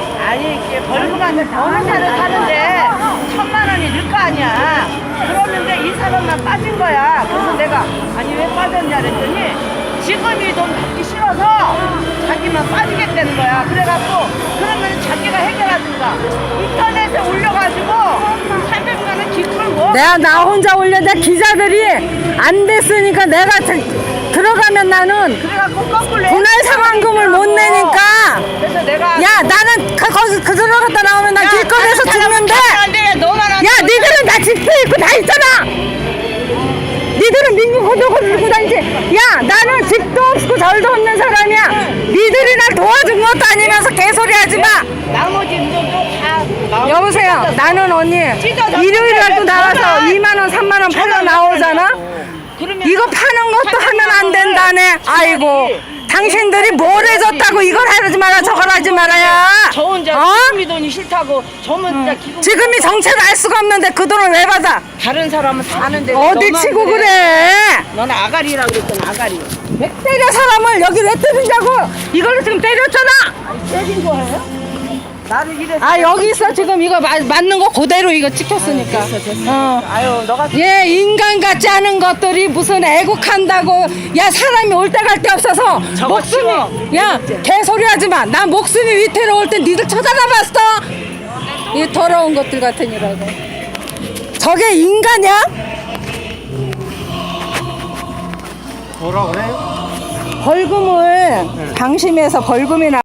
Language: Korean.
아니 이게 어느 차를 사는데 천만 원이 늘 거 아니야. 그러는데 이 사람만 빠진 거야. 그래서 내가 아니 왜 빠졌냐 그랬더니 지금이 돈 받기 싫어서 자기만 빠지겠다는 거야. 그래갖고 그러면 자기가 해결하든가 인터넷에 올려가지고 300만 원 뭐? 내가 나 혼자 올렸는데 기자들이 안 됐으니까 내가 들- 들어가면 나는 그래갖고 거꾸로 분할 상환금을 못 내니까 니들은 다 집도 있고 다 있잖아. 니들은 민국 고도고 들고 다니지. 야 나는 집도 없고 절도 없는 사람이야. 니들이 날 도와준 것도 아니면서 개소리 하지 마. 나머지 분들도 다 여보세요. 나는 언니 일요일 날도 나와서 2만원 3만원 팔러 나오잖아? 그러면 이거 파는 것도 하면 안 된다네. 아이고. 당신들이 뭘 해줬다고 이걸 하지 마라 저걸 하지 말아야 지금이 돈이 싫다고 저 혼자 기분 지금이 정체를 알 수가 없는데 그 돈을 왜 받아? 다른 사람은 다 아는데 어디 너만 치고 그래? 너는 아가리라 그랬잖아 아가리. 왜 때려 사람을? 여기 왜 때리냐고? 이걸로 지금 때렸잖아! 때린 거예요? 나를 이래서 아 여기 있어 지금 이거 마- 맞는 거 그대로 이거 찍혔으니까 어. 아유 너가 얘 인간 같지 않은 것들이 무슨 애국한다고 야 사람이 올 때 갈 데 없어서 저거 목숨이 치워. 야 개소리 하지 마 나 목숨이 위태로울 때 니들 쳐다봐봤어 이 더러운 것들 같으니라고 저게 인간이야? 뭐라 그래요? 벌금을 방심해서 벌금이 나